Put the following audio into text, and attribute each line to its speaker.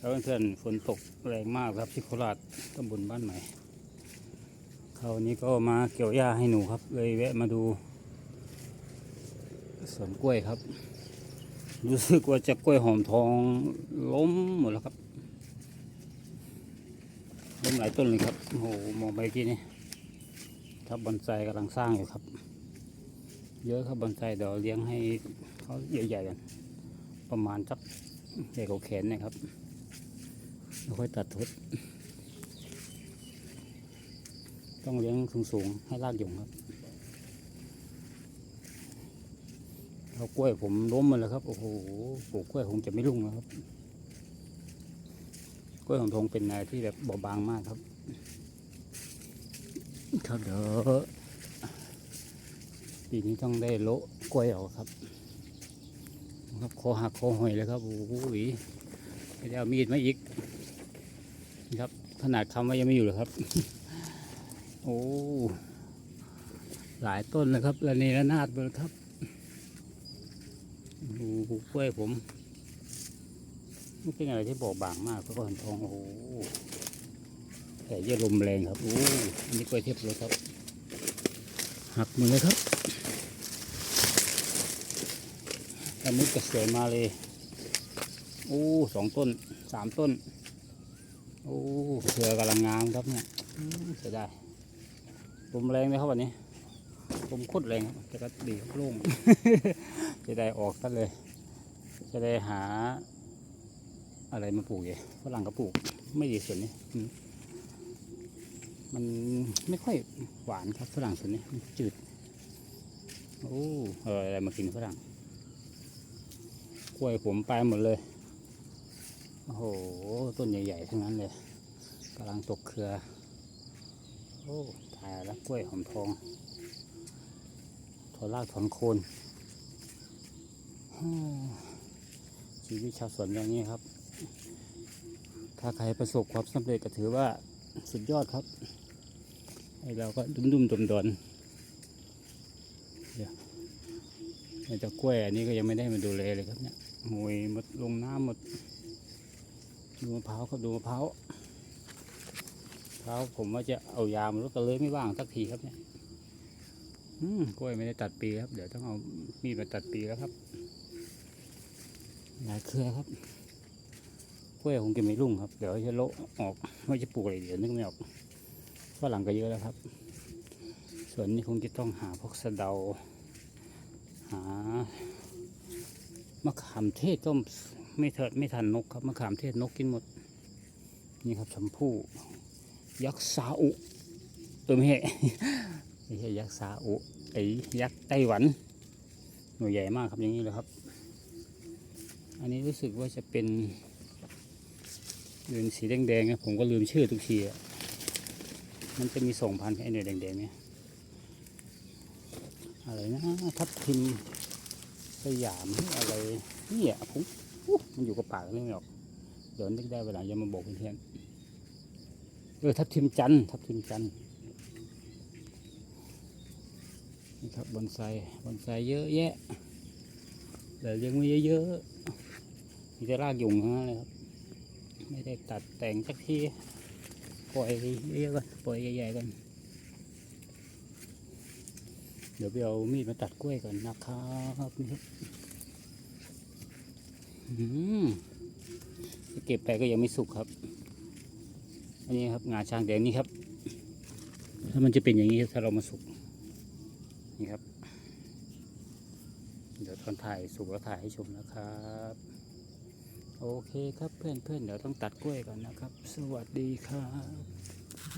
Speaker 1: ครับเพื่อนๆฝนตกแรงมากครับที่โคราชตำบลบ้านใหม่คราวนี้ก็มาเกี่ยวหญ้าให้หนูครับ เลยแวะมาดูสวนกล้วยครับ รู้สึกว่าจะกล้วยหอมทองล้มหมดแล้วครับล้มหลายต้นเลยครับโอ้โหมองไปเมื่อกี้นี่ครับบอนไซกำลังสร้างอยู่ครับ เยอะครับบอนไซเดี๋ยวเลี้ยงให้เขาใหญ่ๆกันประมาณสักใหญ่กว่าแขนนะครับ แล้วค่อยตัดทุด ต้องเลี้ยงสูงๆให้รากหย่งครับเอากล้วยผมล้มมาแล้วครับ โอ้โหปลูกกล้วยคงจะไม่รุ่งแล้วครับ กล้วยของทงเป็นอะไรที่แบบเบาบางมากครับครับเดี๋ยวปีนี้ต้องได้โละกล้วยออกครับ ครับคอหักคอหอยเลยครับ โอ้โหไม่ได้เอามีดมาอีก ครับ ขนาดคำว่ายังไม่อยู่เลยครับ โอ้ หลายต้นเลยครับระเนระนาดเลยครับดูกล้วยผมมันเป็นอะไรที่บอบบางมากเพระว่าเห็นทองโอ้โหแต่เยอะลมแรงครับโอ้อันนี้กล้วยเทพเลยครับ หักหมดเลยครับอันนี้ก็สวยมาเลยโอ้สองต้นสามต้น โอ้เครือกำลังงามครับเนี่ยเสียดายลมแรงไหมครับวันนี้ลมโคตรแรงครับแต่ก็ดีโล่งจะได้ออกกันเลย จะได้หา อะไรมาปลูกเองฝรั่งก็ปลูก ไม่ดีส่วนนี้มมันไม่ค่อยหวานครับฝรั่งส่วนนี้มันจืด โอ้เอออะไรมากินฝรั่งกล้วยผมไปหมดเลย โอ้โห ต้นใหญ่ๆทั้งนั้นเลยกำลังตกเครือ โอ้ตายแล้วกล้วยหอมทองถอนรากถอนโคนชีวิตชาวสวนอย่างนี้ครับ ถ้าใครประสบความสำเร็จก็ถือว่าสุดยอดครับไอเราก็ดุมๆดอนๆเดี๋ยวไอ้เจ้ากล้วยอันนี้ก็ยังไม่ได้มาดูแลเลยครับเนี่ยโอยหมดลงน้ำหมด ดูมะพร้าวครับดูมะพร้าวพร้าวผมว่าจะเอายามแล้วก็เลยไม่ว่างสักทีครับเนี่ยอืมกล้วยไม่ได้ตัดปีครับ เดี๋ยวต้องเอามีดมาตัดปีแล้วครับหลายเครือครับกล้วยคงจะไม่รุ่งครับ เดี๋ยวจะโละออกว่จะปลูกอะไรเดี๋ยวนึกไม่ออกฝรั่งก็เยอะแล้วครับ ส่วนนี้คงจะต้องหาพวกสะเดา หามะขามเทศก็ ไม่เถิดไม่ทันนกครับมะขามเทศนกกินหมด นี่ครับชมพู่ยักษ์ซาอุเออไม่ใช่ไม่ใช่ยักษ์ซาอุไอ้ยักษ์ไต้หวันหน่วยใหญ่มากครับอย่างนี้เลยครับ อันนี้รู้สึกว่าจะเป็นเป็นสีแดงๆนะผมก็ลืมชื่อทุกทีอะมันจะมีส่งพันธุ์ไอ้หน่วยแดงๆเนี่ยอะไรนะทับทิมสยามอะไรเนี่ยผม มันอยู่กับปากนี่ไม่ออกเดี๋ยวนึกได้เวลาจะมาบอกเพื่อนเออทับทิมจันทร์ทับทิมจันทร์นี่ครับบอนไซบอนไซเยอะแยะแต่ยังไม่เยอะๆมีแต่รากยุงทั้งนั้นเลยครับ ไม่ได้ตัดแต่งสักทีปล่อยเยอะๆกันปล่อยใหญ่ๆกันเดี๋ยวไปเอามีดมาตัดกล้วยก่อนนะครับนี่ครับ เก็บไปก็ยังไม่สุกครับ อันนี้ครับงาช้างแดงนี่ครับ ถ้ามันจะเป็นอย่างนี้ถ้าเรามาสุก นี่ครับ เดี๋ยวตอนถ่ายสุกแล้วถ่ายให้ชมนะครับ โอเคครับเพื่อนเพื่อนๆเดี๋ยวต้องตัดกล้วยก่อนนะครับ สวัสดีครับ